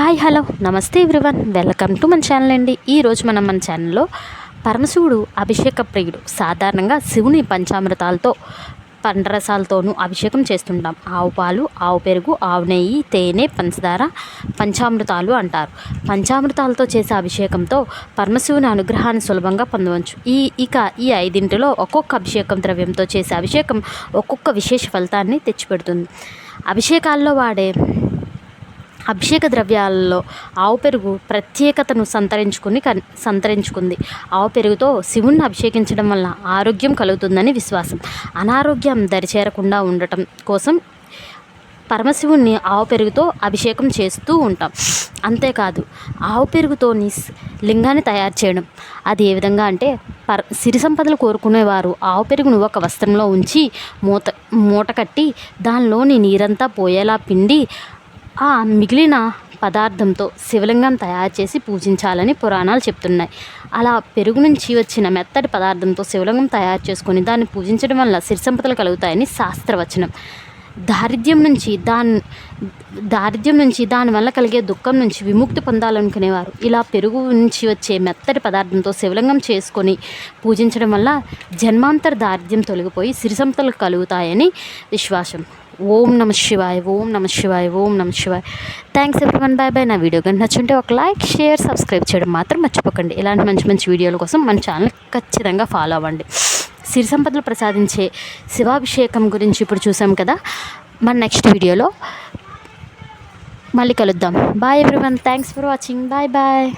Hi hello. నమస్తే everyone. Welcome to మన channel అండి. ఈరోజు మనం మన ఛానల్లో పరమశివుడు అభిషేక ప్రియుడు సాధారణంగా శివుని పంచామృతాలతో పండరసాలతోనూ అభిషేకం చేస్తుంటాం. ఆవు పాలు ఆవు పెరుగు ఆవు నెయ్యి తేనె పంచదార పంచామృతాలు అంటారు. పంచామృతాలతో చేసే అభిషేకంతో పరమశివుని అనుగ్రహాన్ని సులభంగా పొందవచ్చు. ఈ ఇక ఈ ఐదింటిలో ఒక్కొక్క అభిషేకం ద్రవ్యంతో చేసే అభిషేకం ఒక్కొక్క విశేష ఫలితాన్ని తెచ్చిపెడుతుంది. అభిషేకాల్లో వాడే అభిషేక ద్రవ్యాలలో ఆవు పెరుగు ప్రత్యేకతను సంతరించుకుని కన్ సంతరించుకుంది. ఆవు పెరుగుతో శివుణ్ణి అభిషేకించడం వల్ల ఆరోగ్యం కలుగుతుందని విశ్వాసం. అనారోగ్యం దరిచేరకుండా ఉండటం కోసం పరమశివుణ్ణి ఆవు పెరుగుతో అభిషేకం చేస్తూ ఉంటాం. అంతేకాదు ఆవు పెరుగుతో లింగాన్ని తయారు చేయడం. అది ఏ విధంగా అంటే పర సిరి సంపదలు కోరుకునేవారు ఆవు పెరుగును ఒక వస్త్రంలో ఉంచి మూత మూట కట్టి దానిలోని నీరంతా పోయేలా పిండి ఆ మిగిలిన పదార్థంతో శివలింగం తయారు చేసి పూజించాలని పురాణాలు చెప్తున్నాయి. అలా పెరుగు నుంచి వచ్చిన మెత్తటి పదార్థంతో శివలింగం తయారు చేసుకొని దాన్ని పూజించడం వల్ల సిరి సంపదలు కలుగుతాయని శాస్త్రవచనం. దారిద్ర్యం నుంచి దాని దారిద్ర్యం నుంచి దానివల్ల కలిగే దుఃఖం నుంచి విముక్తి పొందాలనుకునేవారు. ఇలా పెరుగు నుంచి వచ్చే మెత్తటి పదార్థంతో శివలింగం చేసుకొని పూజించడం వల్ల జన్మాంతర దారిద్ర్యం తొలగిపోయి సిరిసంతలు కలుగుతాయని విశ్వాసం. ఓం నమ శివాయ ఓం నమ శివాయ ఓం నమ శివాయ. థ్యాంక్స్ వన్ బాయ్ బాయ్ నా వీడియో కానీ నచ్చుంటే ఒక లైక్ షేర్ సబ్స్క్రైబ్ చేయడం మాత్రం మర్చిపోకండి. ఇలాంటి మంచి మంచి వీడియోల కోసం మన ఛానల్ ఖచ్చితంగా ఫాలో అవ్వండి. సిరి సంపదలు ప్రసాదించే శివాభిషేకం గురించి ఇప్పుడు చూసాం కదా. మన నెక్స్ట్ వీడియోలో మళ్ళీ కలుద్దాం. Bye everyone thanks for watching bye bye